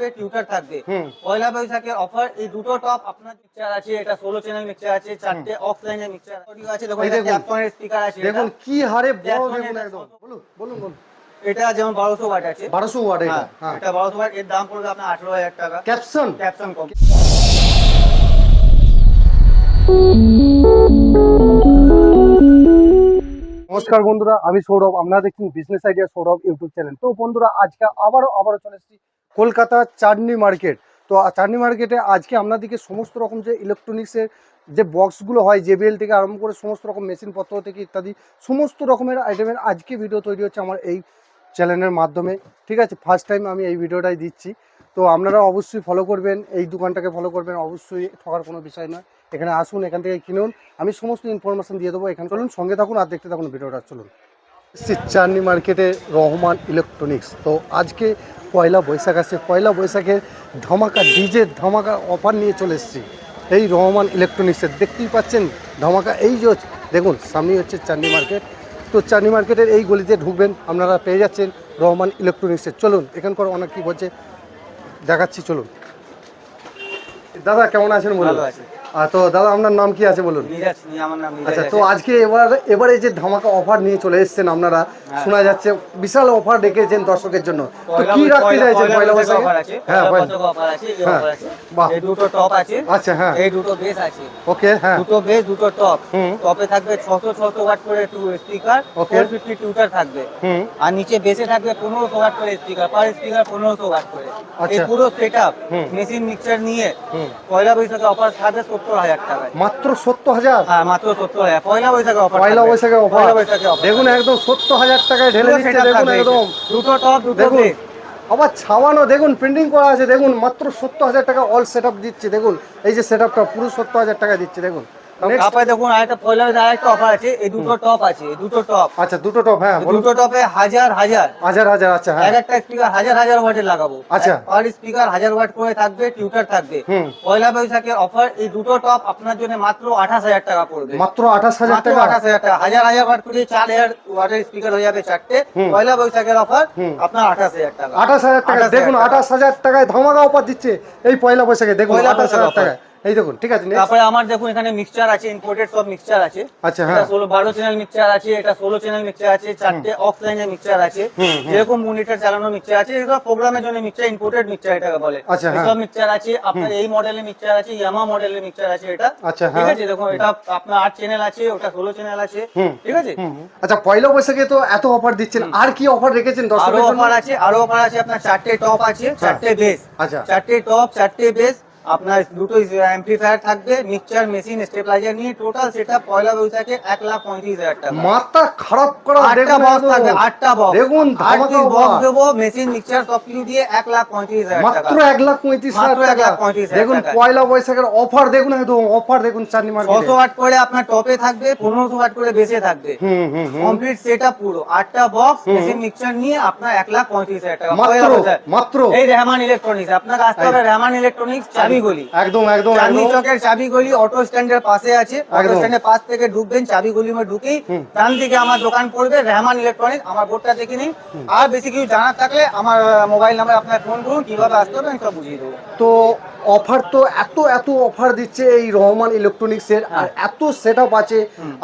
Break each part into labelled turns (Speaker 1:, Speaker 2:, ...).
Speaker 1: থাকবে টিউটার থাকবে। পয়লা বৈশাখের অফার এই দুটো টপ আপনার মিক্সচার আছে এটা ষোলো চ্যানেল মিক্সচার আছে চারটে মিক্সচার অডিও আছে। দেখুন। ক্যাপসনের স্পিকার আছে
Speaker 2: দেখুন কি হারে বড়
Speaker 1: দেখুন
Speaker 2: দেখুন একদম। বলুন বলুন বলুন।
Speaker 1: এটা যেমন বারোশো ওয়াট আছে।
Speaker 2: বারোশো ওয়াট এটা
Speaker 1: হ্যাঁ
Speaker 2: হ্যাঁ।
Speaker 1: এটা বারোশো ওয়াট এর দাম পড়বে আপনার আঠারো হাজার টাকা।
Speaker 2: ক্যাপসন
Speaker 1: ক্যাপসন কম।
Speaker 2: নমস্কার বন্ধুরা, আমি সৌরভ। আপনারা দেখছেন business idea Sourav YouTube channel তো বন্ধুরা, আজকে আবারও আবারও চলে এসেছি কলকাতা চাটনি মার্কেট তো চাটনি মার্কেটে আজকে আপনাদেরকে সমস্ত রকম যে ইলেকট্রনিক্সের যে বক্সগুলো হয় জেবিএল থেকে আরম্ভ করে সমস্ত রকম মেশিনপত্র থেকে ইত্যাদি, সমস্ত রকমের আইটেমের আজকে ভিডিও তৈরি হচ্ছে আমার এই চ্যানেলের মাধ্যমে। ঠিক আছে? ফার্স্ট টাইম আমি এই ভিডিওটাই দিচ্ছি। তো আপনারা অবশ্যই ফলো করবেন, এই দোকানটাকে ফলো করবেন। অবশ্যই ঠকার কোনো বিষয় নয়। এখানে আসুন, এখান থেকে কিনুন। আমি সমস্ত ইনফরমেশন দিয়ে দেবো। এখানে চলুন, সঙ্গে থাকুন আর দেখতে থাকুন ভিডিওটা। চলুন। চাঁদনি মার্কেটে রহমান ইলেকট্রনিক্স তো আজকে পয়লা বৈশাখ আছে পয়লা বৈশাখের ধামাকা ডিজে ধামাকা অফার নিয়ে চলে এসেছি। এই রহমান ইলেকট্রনিক্সের দেখতেই পাচ্ছেন ধামাকা এই যে দেখুন, সামনেই হচ্ছে চাঁদনি মার্কেট তো চাঁদনি মার্কেটের এই গলিতে ঢুকবেন, আপনারা পেয়ে যাচ্ছেন রহমান ইলেকট্রনিক্সের চলুন, এখানকার অনেক কী বলছে? দেখাচ্ছি, চলুন। দাদা, কেমন আছেন বলুন? তো দাদা আপনার নাম কি আছে বলুন? আচ্ছা তো আজকে এবার এবারে যে ধামাকা অফার নিয়ে চলে এসেছেন আপনারা
Speaker 1: হ্যাঁ।
Speaker 2: শোনা যাচ্ছে বিশাল অফার রেখেছেন দর্শকের জন্য। তো কি রাখতে চাইছেন
Speaker 1: পয়লা বৈশাখ
Speaker 2: হ্যাঁ
Speaker 1: এই
Speaker 2: হ্যাঁ, বাহ।
Speaker 1: এই দুটো টপ আছে।
Speaker 2: আচ্ছা হ্যাঁ।
Speaker 1: এই দুটো বেস আছে।
Speaker 2: ওকে হ্যাঁ।
Speaker 1: দুটো বেস দুটো টপ টপে থাকবে ছশো ছশো ওয়াট করে two speaker
Speaker 2: Okay.
Speaker 1: Four fifty tweeter থাকবে।
Speaker 2: হুম।
Speaker 1: আর নিচে বেসে থাকবে পনেরোশো ওয়াট করে স্পিকার পার স্পিকার পনেরোশো ওয়াট করে। এই
Speaker 2: আচ্ছা।
Speaker 1: পুরো সেট আপ মেশিন মিক্সচার নিয়ে পয়লা বৈশাখে অফার থাকবে সত্তর হাজার টাকায়।
Speaker 2: মাত্র সত্তর হাজার?
Speaker 1: হ্যাঁ মাত্র সত্তর হাজার। পয়লা বৈশাখে অফার
Speaker 2: পয়লা বৈশাখে অফার
Speaker 1: পয়লা বৈশাখে অফার
Speaker 2: দেখুন একদম সত্তর হাজার টাকায় ঢেলে দিচ্ছে দেখুন একদম।
Speaker 1: দুটো টপ দুটো
Speaker 2: আবার ছাওয়ানো দেখুন প্রিন্টিং করা আছে দেখুন মাত্র সত্তর হাজার টাকা অল সেট দিচ্ছে দেখুন। এই যে সেট আপটা পুরো সত্তর হাজার টাকা দিচ্ছে দেখুন।
Speaker 1: তারপরে দেখুন আরেকটা পয়লা আরেকটা অফার আছে। এই দুটো টপ আছে এই দুটো টপ
Speaker 2: আচ্ছা দুটো টপ হ্যাঁ
Speaker 1: দুটো টপে হাজার হাজার।
Speaker 2: হাজার হাজার আচ্ছা হ্যাঁ।
Speaker 1: একটা স্পিকার হাজার হাজার ওয়াটের লাগাবো।
Speaker 2: আচ্ছা।
Speaker 1: পার স্পিকার হাজার ওয়াট করে থাকবে টিউটার থাকবে। পয়লা বৈশাখের অফার এই দুটো টপ আপনার জন্য মাত্র আঠাশ হাজার টাকা পড়বে।
Speaker 2: মাত্র আঠাশ হাজার টাকা?
Speaker 1: আঠাশ হাজার টাকা। হাজার হাজার ওয়াট করে চার হাজার ওয়াটের স্পিকার হয়ে যাবে চারটে। পয়লা বৈশাখের অফার আপনার আঠাশ হাজার টাকা।
Speaker 2: আঠাশ হাজার টাকা দেখুন আঠাশ হাজার টাকায় ধামাকা অফার দিচ্ছে এই পয়লা বৈশাখে। দেখুন আঠাশ হাজার
Speaker 1: offer।
Speaker 2: এই দেখুন ঠিক আছে
Speaker 1: তারপরে আমার দেখুন এখানে মিক্সচার আছে ইম্পোর্টেড সব মিক্সচার আছে।
Speaker 2: আচ্ছা,
Speaker 1: এটা
Speaker 2: হ্যাঁ।
Speaker 1: ষোলো বারো চ্যানেল মিক্সচার আছে এটা ষোলো চ্যানেল মিক্সচার আছে চারটে অফলাইনের মিক্সচার আছে। যেরকম মনিটর চালানো মিক্সচার আছে এসব প্রোগ্রামের জন্য মিক্সচার ইম্পোর্টেড মিক্সচার এটাকে বলে।
Speaker 2: আচ্ছা, হ্যাঁ।
Speaker 1: এসব মিক্সচার আছে আপনার এই মডেলের মিক্সচার আছে ইয়ামা মডেলের মিক্সচার আছে এটা।
Speaker 2: আচ্ছা,
Speaker 1: ঠিক
Speaker 2: হ্যাঁ।
Speaker 1: আছে দেখুন এটা আপনার আট চ্যানেল আছে ওটা ষোলো চ্যানেল আছে। ঠিক আছে।
Speaker 2: আচ্ছা পয়লা বৈশাখে তো এত অফার দিচ্ছেন। আর কি অফার রেখেছেন আরও
Speaker 1: অফার আছে আরও অফার আছে আপনার চারটে টপ আছে চারটে বেস
Speaker 2: আচ্ছা।
Speaker 1: চারটে টপ চারটে বেস আপনার দুটো অ্যাম্পলিফায়ার থাকবে মিক্সচার মেশিন স্টেবিলাইজার নিয়ে টোটাল সেটা পয়লা বৈশাখে এক লাখ পঁয়ত্রিশ হাজার টাকা।
Speaker 2: মাথা খারাপ করা
Speaker 1: আটটা বক্স থাকবে আটটা বক্স
Speaker 2: দেখুন ধামাকা
Speaker 1: বক্স। দেবো মেশিন মিক্সচার সব কিছু দিয়ে এক লাখ পঁয়ত্রিশ হাজার টাকা।
Speaker 2: মাত্র এক লাখ পঁয়ত্রিশ হাজার
Speaker 1: মাত্র এক লাখ পঁয়ত্রিশ হাজার
Speaker 2: দেখুন পয়লা বৈশাখের অফার দেখুন একদম অফার দেখুন চাঁদনি মার্কেটে
Speaker 1: ছশো ওয়াট করে আপনার টপে থাকবে পনেরোশো ওয়াট করে বেসে থাকবে।
Speaker 2: হুম হুম
Speaker 1: কমপ্লিট সেট পুরো। আটটা বক্স মেশিন মিক্সচার নিয়ে আপনার এক লাখ পঁয়ত্রিশ হাজার টাকা।
Speaker 2: মাত্র, মাত্র।
Speaker 1: এই রেহমান ইলেকট্রনিক্স আপনার আসতে হবে রেহমান ইলেকট্রনিক্স চাবিগুলি।
Speaker 2: একদম একদম
Speaker 1: চাঁদনি চকের চাবিগুলি অটো স্ট্যান্ডের পাশে আছে। অটো স্ট্যান্ডের পাশ থেকে ঢুকবেন ঢুকেই ডান দিকে আমার দোকান পড়বে রেহমান ইলেকট্রনিক্স আমার বোর্ডটা দেখে নিন। আর বেশি কিছু জানার থাকলে আমার মোবাইল নাম্বার আপনার ফোন করুন কীভাবে আসতে হবে আমি সব বুঝিয়ে দেবো।
Speaker 2: তো অফার তো এত এত অফার দিচ্ছে এই রহমান ইলেকট্রনিক্সের আর এত সেট আপ আছে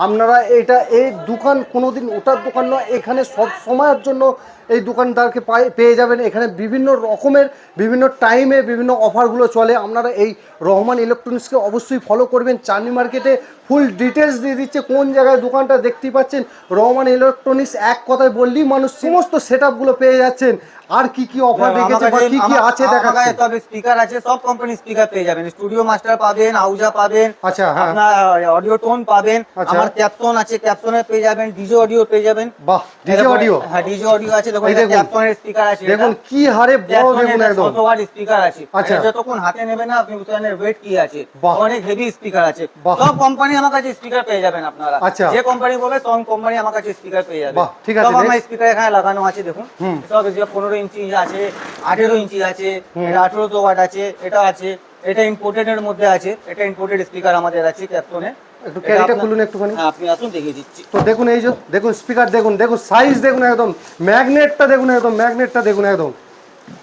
Speaker 2: আপনারা এটা এই দোকান কোনোদিন ওটার দোকান নয় এখানে সব সময়ের জন্য এই দোকানদারকে পেয়ে যাবেন। এখানে বিভিন্ন রকমের বিভিন্ন টাইমে বিভিন্ন অফারগুলো চলে। আপনারা এই রহমান ইলেকট্রনিক্সকে অবশ্যই ফলো করবেন। চাঁদনি মার্কেটে ফুল ডিটেলস দিয়ে দিচ্ছে কোন জায়গায় দোকানটা দেখতে পাচ্ছেন। রহমান ইলেকট্রনিক্স এক কথায় বললেই মানুষ সমস্ত সেট পেয়ে যাচ্ছেন। আর কি কি অফার রেখেছে বা কি কি আছে দেখা
Speaker 1: যায় সব স্পিকার আছে সব কোম্পানি স্পিকার পেয়ে যাবেন। স্টুডিও মাস্টার পাবেন আউজা পাবেন
Speaker 2: আচ্ছা, হ্যাঁ।
Speaker 1: আপনার অডিও টোন পাবেন
Speaker 2: আচ্ছা।
Speaker 1: আমার ক্যাপসন আছে ক্যাপসনের পেয়ে যাবেন ডিজে অডিও পেয়ে যাবেন।
Speaker 2: বাহ ডিজে অডিও
Speaker 1: হ্যাঁ ডিজে অডিও আছে দেখুন স্পিকার আছে
Speaker 2: দেখুন কি হারে বড় দেখুন একদম।
Speaker 1: স্পিকার আছে।
Speaker 2: আচ্ছা।
Speaker 1: যতক্ষণ হাতে নেবে না আপনি বুঝতে পারবেন ওয়েট কি আছে অনেক হেভি স্পিকার আছে। সব কোম্পানি আমার কাছে স্পিকার পেয়ে যাবেন আপনারা।
Speaker 2: আচ্ছা।
Speaker 1: যে কোম্পানি বলবে সব কোম্পানি আমার কাছে স্পিকার পেয়ে যাবে।
Speaker 2: ঠিক আছে,
Speaker 1: সব আমার স্পিকার এখানে লাগানো আছে দেখুন। সব যে পনেরো ইঞ্চি আছে আঠেরো ইঞ্চি আছে এটা আঠেরোশো ওয়াট আছে এটা আছে। এটা ইম্পোর্টেড এর মধ্যে আছে। এটা ইম্পোর্টেড স্পিকার আমাদের আছে ক্যাপসনে
Speaker 2: একটু ক্যারিটা খুলুন একটুখানি।
Speaker 1: হ্যাঁ আপনি আসুন দেখিয়ে দিচ্ছি।
Speaker 2: তো দেখুন এই যে দেখুন স্পিকার দেখুন দেখুন সাইজ দেখুন একদম ম্যাগনেটটা দেখুন একদম ম্যাগনেটটা দেখুন একদম।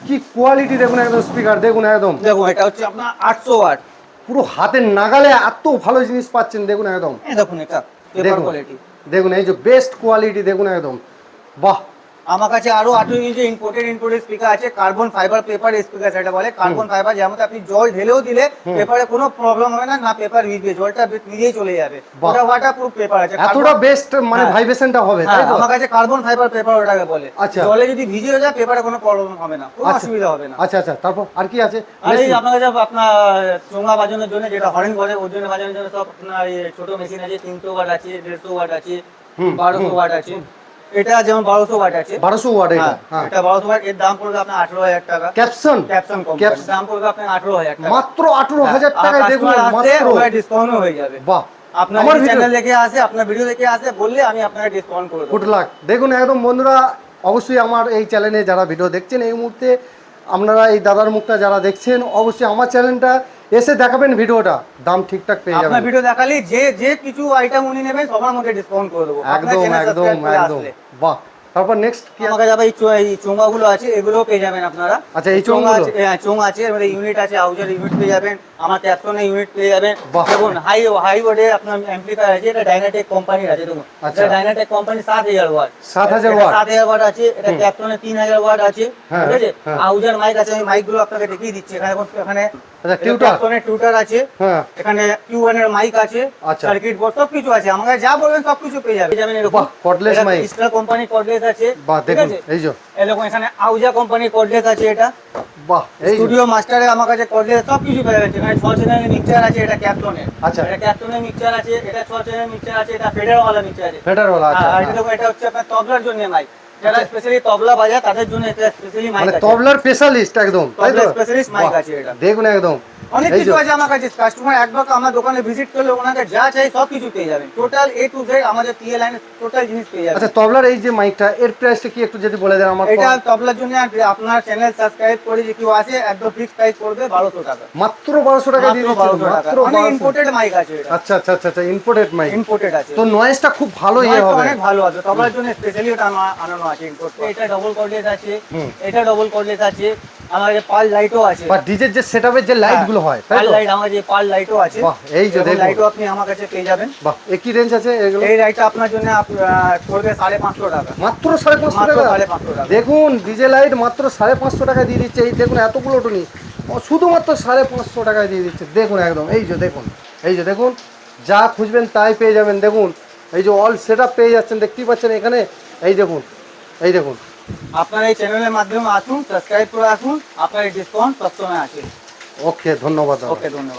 Speaker 2: কি কোয়ালিটি দেখুন একদম স্পিকার দেখুন একদম।
Speaker 1: দেখুন এটা হচ্ছে আপনার আটশো ওয়াট
Speaker 2: পুরো হাতের নাগালে এত ভালো জিনিস পাচ্ছেন দেখুন একদম।
Speaker 1: এই দেখুন এটা
Speaker 2: দেখুন।
Speaker 1: কোয়ালিটি
Speaker 2: দেখুন এই যে বেস্ট কোয়ালিটি দেখুন একদম। বাহ!
Speaker 1: আমার কাছে আরও আঠেরো ইঞ্চি ইম্পোর্টেড ইম্পোর্টেড স্পিকার আছে। কার্বন ফাইবার পেপার স্পিকার সেটা বলে কার্বন ফাইবার যেমন আপনি জল ঢেলেও দিলে পেপারে কোনো প্রবলেম হবে না না পেপার ভিজবে জলটা নিজেই চলে যাবে। ওটা ওয়াটার প্রুফ পেপার আছে
Speaker 2: এতটা বেস্ট মানে
Speaker 1: হ্যাঁ।
Speaker 2: ভাইব্রেশনটা হবে তাই
Speaker 1: হ্যাঁ,
Speaker 2: তো?
Speaker 1: আমার কাছে কার্বন ফাইবার পেপার ওটাকে বলে।
Speaker 2: আচ্ছা।
Speaker 1: জলে যদি ভিজে যায় পেপারে কোনো প্রবলেম হবে না কোনো
Speaker 2: আচ্ছা।
Speaker 1: অসুবিধা হবে না।
Speaker 2: আচ্ছা আচ্ছা তারপর আর কি আছে?
Speaker 1: আর এই? আপনার কাছে আপনার চোঙা বাজানোর জন্য যেটা হরেন বলে ওর জন্য বাজানোর জন্য সব আপনার এই ছোট মেশিন আছে তিনশো ওয়াট আছে দেড়শো ওয়াট আছে বারোশো ওয়াট আছে। এটা যেমন বারোশো ওয়াট আছে।
Speaker 2: বারোশো ওয়াট এটা
Speaker 1: হ্যাঁ,
Speaker 2: হ্যাঁ।
Speaker 1: এটা বারোশো ওয়াট এর দাম পড়বে আপনার আঠারো হাজার টাকা।
Speaker 2: ক্যাপসন?
Speaker 1: ক্যাপসন
Speaker 2: Capson।
Speaker 1: দাম পড়বে আপনার আঠারো হাজার টাকা।
Speaker 2: মাত্র আঠারো হাজার টাকায় দেখুন মাত্র।
Speaker 1: ডিসকাউন্টও হয়ে যাবে।
Speaker 2: বাহ।
Speaker 1: আপনার চ্যানেল দেখে আসে আপনার ভিডিও দেখে আসে বললে আমি আপনাকে ডিসকাউন্ট করে দেবো।
Speaker 2: গুড লাক দেখুন একদম বন্ধুরা অবশ্যই আমার এই চ্যানেলে যারা ভিডিও দেখছেন এই মুহূর্তে আপনারা এই দাদার মুখটা যারা দেখছেন অবশ্যই আমার চ্যানেলটা এসে দেখাবেন ভিডিওটা। দাম ঠিকঠাক পেয়ে
Speaker 1: আপনার
Speaker 2: যাবেন।
Speaker 1: ভিডিও দেখালে যে যে কিছু আইটেম উনি নেবেন সবার মধ্যে ডিসকাউন্ট করে দেবো।
Speaker 2: একদম একদম একদম। বাহ! তারপর নেক্সট কি
Speaker 1: আমার কাছে এই চোঙাগুলো আছে এগুলো পেয়ে যাবেন আপনারা।
Speaker 2: আচ্ছা, এই
Speaker 1: চোঙা আছে হ্যাঁ, চোঙ আছে মধ্যে ইউনিট আছে হাউজার ইউনিট পেয়ে যাবেন আমার ক্যাপসনের ইউনিট পেয়ে যাবেন। দেখুন হাই হাই ওয়ার্ডে আপনার অ্যাম্পলিফায়ার আছে এটা ডাইনাটেক কোম্পানির আছে দেখুন।
Speaker 2: আচ্ছা।
Speaker 1: ডাইনাটেক কোম্পানি সাত হাজার ওয়াট
Speaker 2: 7000
Speaker 1: এটা
Speaker 2: watt?
Speaker 1: সাত হাজার ওয়াট আছে এটা তিন হাজার ওয়াট আছে
Speaker 2: হ্যাঁ,
Speaker 1: ঠিক আছে?
Speaker 2: হ্যাঁ।
Speaker 1: হাউজার মাইক আছে আমি মাইকগুলো আপনাকে দেখিয়ে দিচ্ছি এখানে এখানে
Speaker 2: আচ্ছা টিউটার
Speaker 1: টিউটার আছে।
Speaker 2: হ্যাঁ।
Speaker 1: এখানে কিউ ওয়ানের মাইক আছে
Speaker 2: আচ্ছা।
Speaker 1: সার্কিট বোর্ড সবকিছু আছে। আমাকে যা বলবেন সবকিছু পেয়ে যাবেন। যাবেন এরকম
Speaker 2: বাহ, cordless mic।
Speaker 1: কোম্পানি কর্ডলেস আছে
Speaker 2: বাহ দেখুন এই যে।
Speaker 1: এরকম এখানে আউজা কোম্পানির কর্ডলেস আছে এটা।
Speaker 2: বাহ এই
Speaker 1: স্টুডিও মাস্টারে আমার কাছে কর্ডলেস সব কিছু পেয়ে যাচ্ছে এখানে ছ চ্যানেলের মিক্সচার আছে এটা ক্যাপটনের
Speaker 2: আচ্ছা।
Speaker 1: এটা ক্যাপটনের মিক্সচার আছে এটা ছ চ্যানেলের মিক্সচার আছে এটা ফেডার ওয়ালা মিক্সচার আছে।
Speaker 2: ফেডারওয়ালা আচ্ছা
Speaker 1: আর এটা
Speaker 2: হ্যাঁ।
Speaker 1: দেখো এটা হচ্ছে আপনার তবলার জন্য মাইক যারা স্পেশালি তবলা বাজায় তাদের জন্য এটা স্পেশালি মাইক
Speaker 2: মানে তবলার স্পেশালিস্ট একদম তাই তো?
Speaker 1: স্পেশালিস্ট মাইক আছে এটা।
Speaker 2: দেখুন একদম।
Speaker 1: অনেক কিছু আছে আমার কাছে। কাস্টমার একবার আমার দোকানে ভিজিট করলে ওনাকে যা চাই সব কিছু পেয়ে যাবেন। টোটাল এ টু জেড আমাদের টিএ লাইনে টোটাল জিনিস পেয়ে যাবেন।
Speaker 2: আচ্ছা তবলার এই যে মাইকটা এর প্রাইসটা কি একটু যদি বলে দেন আমার
Speaker 1: এটা তবলার জন্য আপনার চ্যানেল সাবস্ক্রাইব করে যে কেউ আছে একদম ফিক্স প্রাইস পড়বে বারোশো টাকা।
Speaker 2: মাত্র বারোশো টাকা দিয়ে
Speaker 1: মাত্র
Speaker 2: দিচ্ছেন
Speaker 1: টাকা।
Speaker 2: মাত্র
Speaker 1: অনেক
Speaker 2: বারোশো।
Speaker 1: ইম্পোর্টেড মাইক আছে এটা।
Speaker 2: আচ্ছা আচ্ছা আচ্ছা আচ্ছা ইম্পোর্টেড মাইক
Speaker 1: ইম্পোর্টেড আছে।
Speaker 2: তো নয়েজটা খুব ভালো ইয়ে হবে।
Speaker 1: অনেক ভালো আছে। তবলার জন্য স্পেশালি আনা- আনানো আছে ইম্পোর্ট এটা ডবল কর্ডলেস আছে। এটা ডবল কর্ডলেস আছে। কাছে পাল লাইটও আছে।
Speaker 2: বা ডিজের যে সেটআপের যে লাইটগুলো হয় তাই
Speaker 1: পাল লাইট আমার যে পাল লাইটও আছে
Speaker 2: বাহ, এই যে দেখুন।
Speaker 1: লাইটও আপনি আমার কাছে পেয়ে যাবেন।
Speaker 2: বাহ একই রেঞ্জ আছে এগুলো?
Speaker 1: এই লাইটটা আপনার জন্য পড়বে সাড়ে পাঁচশো টাকা।
Speaker 2: মাত্র সাড়ে পাঁচশো
Speaker 1: মাত্র
Speaker 2: টাকা?
Speaker 1: সাড়ে পাঁচশো টাকা।
Speaker 2: দেখুন ডিজে লাইট মাত্র সাড়ে পাঁচশো টাকা দিয়ে দিচ্ছে। এই দেখুন এতগুলো টুনি। শুধুমাত্র সাড়ে পাঁচশো টাকায় দিয়ে দিচ্ছে। দেখুন একদম এই যে দেখুন এই যে দেখুন যা খুঁজবেন তাই পেয়ে যাবেন। দেখুন এই যে অল সেট পেয়ে যাচ্ছেন দেখতেই পাচ্ছেন এখানে। এই দেখুন এই দেখুন।
Speaker 1: আপনার এই চ্যানেলের মাধ্যমে আসুন সাবস্ক্রাইব করে আসুন আপনার ডিসকাউন্ট সবসময় আছে
Speaker 2: ওকে ধন্যবাদ দাদা।
Speaker 1: ওকে ধন্যবাদ